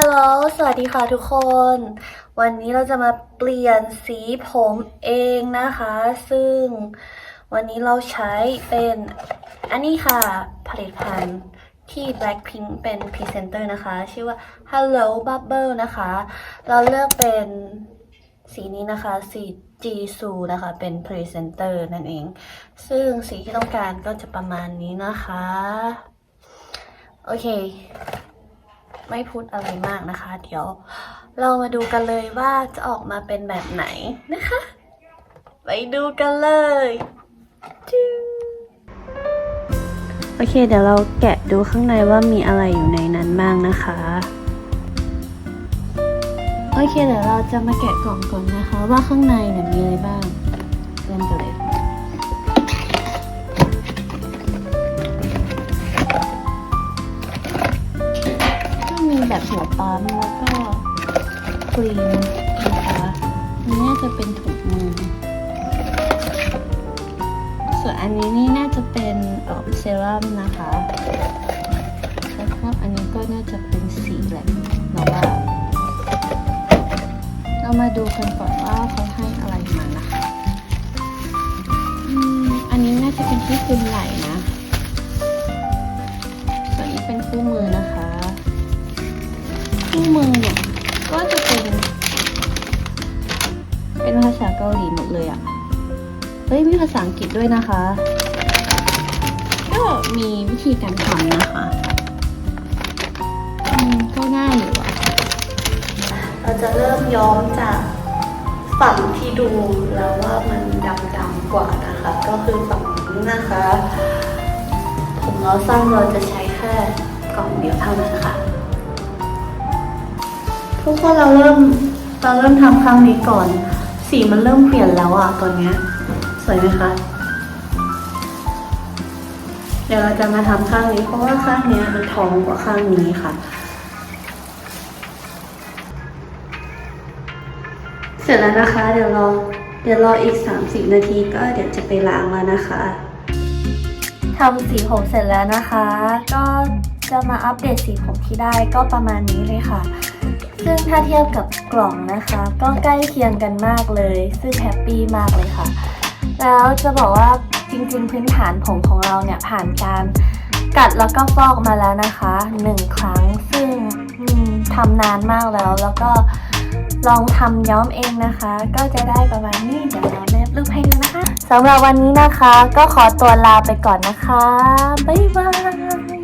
ฮัลโหล สวัสดีค่ะทุกคน วันนี้เราจะมาเปลี่ยนสีผมเองนะคะ ซึ่งวันนี้เราใช้เป็นอันนี้ค่ะ ผลิตภัณฑ์ที่ Blackpink เป็นพรีเซนเตอร์นะคะ ชื่อว่า Hello Bubble นะคะ เราเลือกเป็นสีนี้นะคะ สีจีซูนะคะ เป็นพรีเซนเตอร์นั่นเอง ซึ่งสีที่ต้องการก็จะประมาณนี้นะคะ โอเค ไม่พูดอะไรมากนะคะ เดี๋ยวเรามาดูกันเลยว่าจะออกมาเป็นแบบไหนนะคะ ไปดูกันเลยจึ๊งโอเค เดี๋ยวเราแกะดูข้างในว่ามีอะไรอยู่ในนั้นบ้างนะคะโอเคเดี๋ยวเราจะมาแกะกล่องก่อนนะคะ ว่าข้างในเนี่ยมีอะไรบ้างเริ่มกันเลย ปั๊มแล้วก็ครีมนะคะอันนี้น่าจะเป็นถุงมือ ส่วนอันนี้นี่น่าจะเป็นเอ่อเซรั่มนะคะแล้วก็อันนี้ก็น่าจะเป็นสีแหละเราว่า เรามาดูกันก่อนว่าเขาให้อะไรมานะคะ คู่มือเนี่ยก็จะเป็น เป็นภาษาเกาหลีหมดเลยอะ่ะ เฮ้ยมีภาษาอังกฤษด้วยนะคะ ก็มีวิธีการทำนะคะอืมก็ง่ายอยู่อะเราจะเริ่มย้อมจากฝั่งที่ดูแล้วว่ามันดำๆกว่านะคะ ก็คือฝั่งนี้นะคะ ผมเราสั้นเราจะใช้ ทุกคนเราเริ่มเราเริ่มทำข้างนี้ก่อน สีมันเริ่มเปลี่ยนแล้วอะตอนเนี้ยสวยไหมคะ เดี๋ยวเราจะมาทำข้างนี้ เพราะว่าข้างนี้มันทองกว่าข้างนี้ค่ะ เสร็จแล้วนะคะ เดี๋ยวรอเดี๋ยวรออีก 30 นาทีก็เดี๋ยวจะไปล้างแล้วนะคะทำสีผมเสร็จแล้วนะคะ ก็จะมาอัปเดตสีผมที่ได้ก็ประมาณนี้เลยค่ะ ซึ่งถ้าเทียบกับกล่องนะคะ ก็ใกล้เคียงกันมากเลย ซึ่งแฮปปี้มากเลยค่ะ แล้วจะบอกว่าจริงๆ พื้นฐานผมของเราเนี่ยผ่านการกัดแล้วก็ฟอกมาแล้วนะคะหนึ่งครั้ง ซึ่งทำนานมากแล้ว แล้วก็ลองทำย้อมเองนะคะ ก็จะได้ประมาณนี้เดี๋ยวเราแนบรูปให้ดูนะคะสำหรับวันนี้นะคะ ก็ขอตัวลาไปก่อนนะคะ บ๊ายบาย